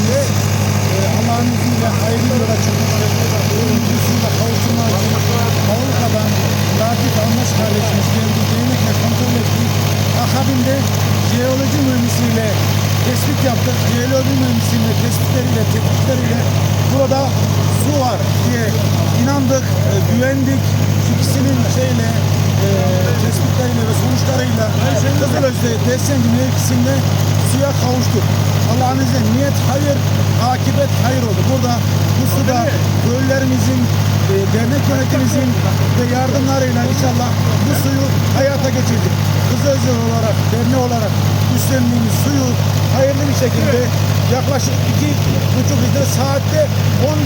cümlemiz e, Allah'ın izniyle hayırlı yola çıkmış. Kavuşturma için Avrupa'dan Latif Anlaş kardeşimiz geldi. Değnekle kontrol ettik. Akabinde jeoloji mühendisiyle tespit yaptık. Jeoloji mühendisiyle tespitleriyle, tetkikleriyle burada su var diye inandık, e, güvendik. İkisinin şeyle e, tespitleriyle ve sonuçlarıyla Kızılöz'de Desenci mevkisinde suya kavuştuk. Allah'ın izniyle niyet hayır, akibet hayır oldu. Burada bu suda köylülerimizin, e, dernek yönetimimizin ve yardımlarıyla inşallah bu suyu hayata geçirdik. Kızılöz olarak, dernek olarak üstlendiğimiz suyu hayırlı bir şekilde yaklaşık iki buçuk litre saatte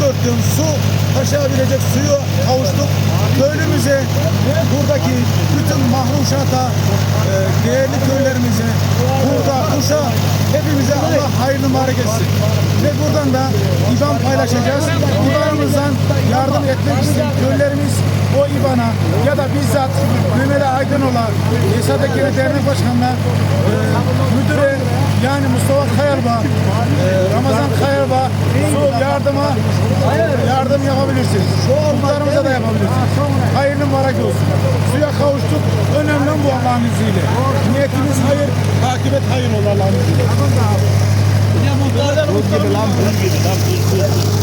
14 yıl su taşıyabilecek suyu kavuştuk. Köylümüze, buradaki bütün mahruşata, e, değerli köylerimize, burada kuşa hepimize Allah hayırlı mübarek. Ve buradan da İBAN paylaşacağız. İBAN'ımızdan yardım etmek isteyen köylerimiz o İBAN'a ya da bizzat Mehmet Aydınol'a, Esad Ekeli Dernek Başkanı'na, e, müdüre yani Mustafa Kayalba, e, Ramazan Kayalba su yardıma yardım yapabilirsiniz. Muhtarımıza da yapabilirsiniz. Hayırlı mübarek olsun. Suya kavuştuk. Önemli bu Allah'ın izniyle. Niyetimiz hayır, akibet hayır olur Allah'ın izniyle. Thank you.